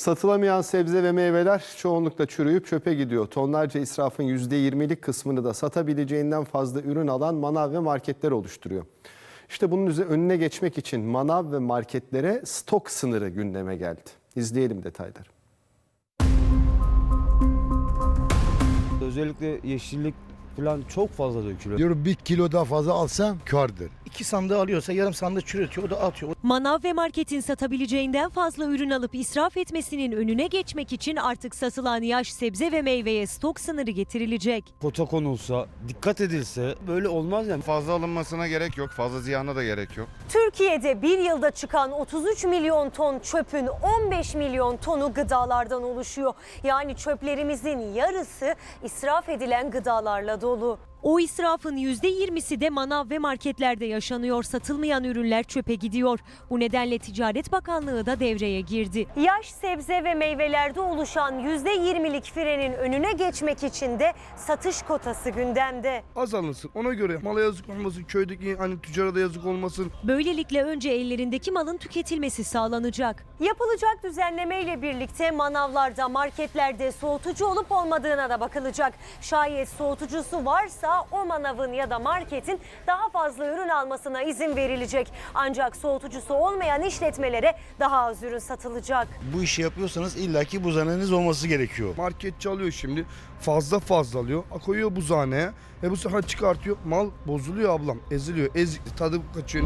Satılamayan sebze ve meyveler çoğunlukla çürüyüp çöpe gidiyor. Tonlarca israfın %20'lik kısmını da satabileceğinden fazla ürün alan manav ve marketler oluşturuyor. İşte bunun önüne geçmek için manav ve marketlere stok sınırı gündeme geldi. İzleyelim detayları. Özellikle yeşillik falan çok fazla dökülüyor. Diyorum bir kilo daha fazla alsam kardır. İki sandığı alıyorsa yarım sandığı çürütüyor o da atıyor. Manav ve marketin satabileceğinden fazla ürün alıp israf etmesinin önüne geçmek için artık satılan yaş sebze ve meyveye stok sınırı getirilecek. Kota konulsa, dikkat edilse böyle olmaz yani. Fazla alınmasına gerek yok. Fazla ziyana da gerek yok. Türkiye'de bir yılda çıkan 33 milyon ton çöpün 15 milyon tonu gıdalardan oluşuyor. Yani çöplerimizin yarısı israf edilen gıdalarla dolu. O israfın %20'si de manav ve marketlerde yaşanıyor. Satılmayan ürünler çöpe gidiyor. Bu nedenle Ticaret Bakanlığı da devreye girdi. Yaş sebze ve meyvelerde oluşan %20'lik frenin önüne geçmek için de satış kotası gündemde. az alınsın. Ona göre mala yazık olmasın, köydeki hani tüccara da yazık olmasın. Böylelikle önce ellerindeki malın tüketilmesi sağlanacak. Yapılacak düzenleme ile birlikte manavlarda, marketlerde soğutucu olup olmadığına da bakılacak. Şayet soğutucusu varsa o manavın ya da marketin daha fazla ürün almasına izin verilecek. Ancak soğutucusu olmayan işletmelere daha az ürün satılacak. Bu işi yapıyorsanız illaki buzhaneniz olması gerekiyor. Marketçi alıyor şimdi. Fazla fazla alıyor. Koyuyor buzhaneye. E bu sefer çıkartıyor. Mal bozuluyor ablam. Eziliyor. Ezik. Tadı kaçıyor.